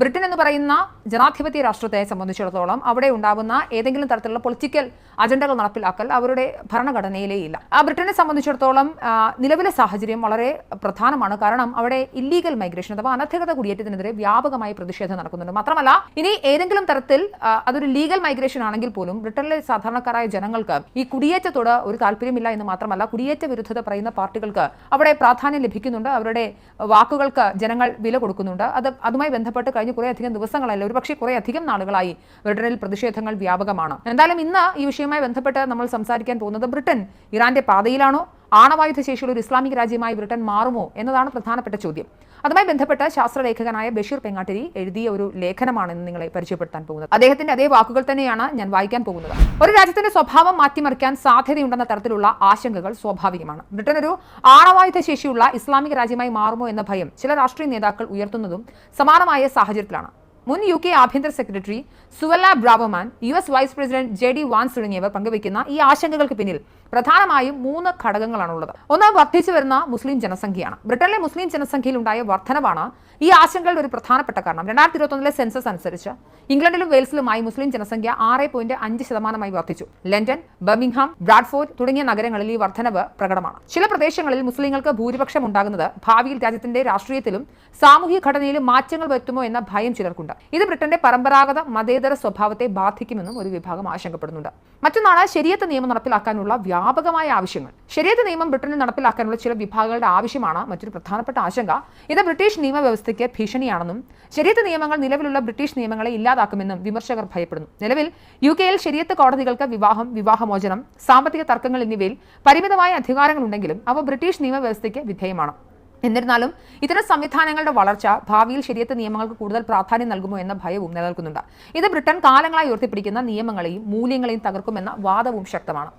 Britain എന്ന് പറയുന്ന ജനാധിപത്യ രാഷ്ട്രത്തെ സംബന്ധിച്ചിടത്തോളം അവിടെ ഉണ്ടാകുന്ന ഏതെങ്കിലും തരത്തിലുള്ള പൊളിറ്റിക്കൽ അജണ്ടകൾ നടപ്പിലാക്കൽ അവരുടെ ഭരണഘടനയിലേ ഇല്ല. ആ ബ്രിട്ടനെ സംബന്ധിച്ചിടത്തോളം നിലവിലെ സാഹചര്യം വളരെ പ്രധാനമാണ്. കാരണം അവിടെ ഇല്ലീഗൽ മൈഗ്രേഷൻ അഥവാ അനധികൃത കുടിയേറ്റത്തിനെതിരെ വ്യാപകമായി പ്രതിഷേധം നടക്കുന്നുണ്ട്. മാത്രമല്ല ഇനി ഏതെങ്കിലും തരത്തിൽ അതൊരു ലീഗൽ മൈഗ്രേഷൻ ആണെങ്കിൽ പോലും ബ്രിട്ടനിലെ സാധാരണക്കാരായ ജനങ്ങൾക്ക് ഈ കുടിയേറ്റത്തോട് ഒരു താല്പര്യമില്ല എന്ന് മാത്രമല്ല കുടിയേറ്റ വിരുദ്ധത പറയുന്ന പാർട്ടികൾക്ക് അവിടെ പ്രാധാന്യം ലഭിക്കുന്നുണ്ട്. അവരുടെ വാക്കുകൾക്ക് ജനങ്ങൾ വില കൊടുക്കുന്നുണ്ട്. അത് അതുമായി ബന്ധപ്പെട്ട് കഴിഞ്ഞ കുറേയധികം ദിവസങ്ങളല്ല? ഒരുപക്ഷെ കുറേ അധികം നാളുകളായി ബ്രിട്ടനിൽ പ്രതിഷേധങ്ങൾ വ്യാപകമാണ്. എന്തായാലും ഇന്ന് ഈ വിഷയവുമായി ബന്ധപ്പെട്ട് നമ്മൾ സംസാരിക്കാൻ പോകുന്നത് ബ്രിട്ടൻ ഇറാന്റെ പാതയിലാണോ? ആണവായുധ ശേഷിയുള്ള ഒരു ഇസ്ലാമിക രാജ്യമായി ബ്രിട്ടൻ മാറുമോ എന്നതാണ് പ്രധാനപ്പെട്ട ചോദ്യം. അതുമായി ബന്ധപ്പെട്ട് ശാസ്ത്രലേഖകനായ ബഷീർ പെങ്ങാട്ടിരി എഴുതിയ ഒരു ലേഖനമാണ് ഇന്ന് നിങ്ങളെ പരിചയപ്പെടുത്താൻ പോകുന്നത്. അദ്ദേഹത്തിന്റെ അതേ വാക്കുകൾ തന്നെയാണ് ഞാൻ വായിക്കാൻ പോകുന്നത്. ഒരു രാജ്യത്തിന്റെ സ്വഭാവം മാറ്റിമറിക്കാൻ സാധ്യതയുണ്ടെന്ന തരത്തിലുള്ള ആശങ്കകൾ സ്വാഭാവികമാണ്. ബ്രിട്ടൻ ഒരു ആണവായുധ ശേഷിയുള്ള ഇസ്ലാമിക രാജ്യമായി മാറുമോ എന്ന ഭയം ചില രാഷ്ട്രീയ നേതാക്കൾ ഉയർത്തുന്നതും സമാനമായ സാഹചര്യത്തിലാണ്. മുൻ യു കെ ആഭ്യന്തര secretary Suella Braverman U S vice president J D Vance തുടങ്ങിയവർ പങ്കുവയ്ക്കുന്ന ഈ ആശങ്കകൾക്ക് പിന്നിൽ പ്രധാനമായും മൂന്ന് ഘടകങ്ങളാണുള്ളത്. ഒന്ന് വർദ്ധിച്ചു വരുന്ന മുസ്ലിം ജനസംഖ്യയാണ്. ബ്രിട്ടനിലെ മുസ്ലിം ജനസംഖ്യയിൽ ഉണ്ടായ വർധനവാണ് ഈ ആശങ്കകളുടെ ഒരു പ്രധാനപ്പെട്ട കാരണം. രണ്ടായിരത്തി ഇരുപത്തൊന്നിലെ സെൻസസ് അനുസരിച്ച് ഇംഗ്ലണ്ടിലും വെയിൽസിലുമായി മുസ്ലിം ജനസംഖ്യ ആറ് പോയിന്റ് അഞ്ച് ശതമാനമായി വർദ്ധിച്ചു. ലണ്ടൻ ബർമിംഗ്ഹാം ബ്രാഡ്ഫോർഡ് തുടങ്ങിയ നഗരങ്ങളിൽ ഈ വർധനവ് പ്രകടമാണ്. ചില പ്രദേശങ്ങളിൽ മുസ്ലിങ്ങൾക്ക് ഭൂരിപക്ഷം ഉണ്ടാകുന്നത് ഭാവിയിൽ രാജ്യത്തിന്റെ രാഷ്ട്രീയത്തിലും സാമൂഹിക ഘടനയിലും മാറ്റങ്ങൾ വരുത്തുമോ എന്ന ഭയം ചിലർക്കുണ്ട്. ഇത് ബ്രിട്ടന്റെ പരമ്പരാഗത മതേതര സ്വഭാവത്തെ ബാധിക്കുമെന്നും ഒരു വിഭാഗം ആശങ്കപ്പെടുന്നുണ്ട്. മറ്റൊന്നാണ് ശരിയത്ത് നിയമം നടപ്പിലാക്കാനുള്ള വ്യാപകമായ ആവശ്യങ്ങൾ. ശരിയത്ത് നിയമം ബ്രിട്ടനിൽ നടപ്പിലാക്കാനുള്ള ചില വിഭാഗങ്ങളുടെ ആവശ്യമാണ് മറ്റൊരു പ്രധാനപ്പെട്ട ആശങ്ക. ഇത് ബ്രിട്ടീഷ് നിയമവ്യവസ്ഥയ്ക്ക് ഭീഷണിയാണെന്നും ശരിയത്ത് നിയമങ്ങൾ നിലവിലുള്ള ബ്രിട്ടീഷ് നിയമങ്ങളെ ഇല്ലാതാക്കുമെന്നും വിമർശകർ ഭയപ്പെടുന്നു. നിലവിൽ യു കെയിൽ ശരിയത്ത് കോടതികൾക്ക് വിവാഹം വിവാഹമോചനം സാമ്പത്തിക തർക്കങ്ങൾ എന്നിവയിൽ പരിമിതമായ അധികാരങ്ങളുണ്ടെങ്കിലും അവ ബ്രിട്ടീഷ് നിയമവ്യവസ്ഥയ്ക്ക് വിധേയമാണ്. എന്നിരുന്നാലും ഇത്തരം സംവിധാനങ്ങളുടെ വളർച്ച ഭാവിയിൽ ശരിയത്ത് നിയമങ്ങൾക്ക് കൂടുതൽ പ്രാധാന്യം നൽകുമോ എന്ന ഭയവും നിലനിൽക്കുന്നുണ്ട്. ഇത് ബ്രിട്ടൻ കാലങ്ങളായി ഉയർത്തിപ്പിടിക്കുന്ന നിയമങ്ങളെയും മൂല്യങ്ങളെയും തകർക്കുമെന്ന വാദവും ശക്തമാണ്.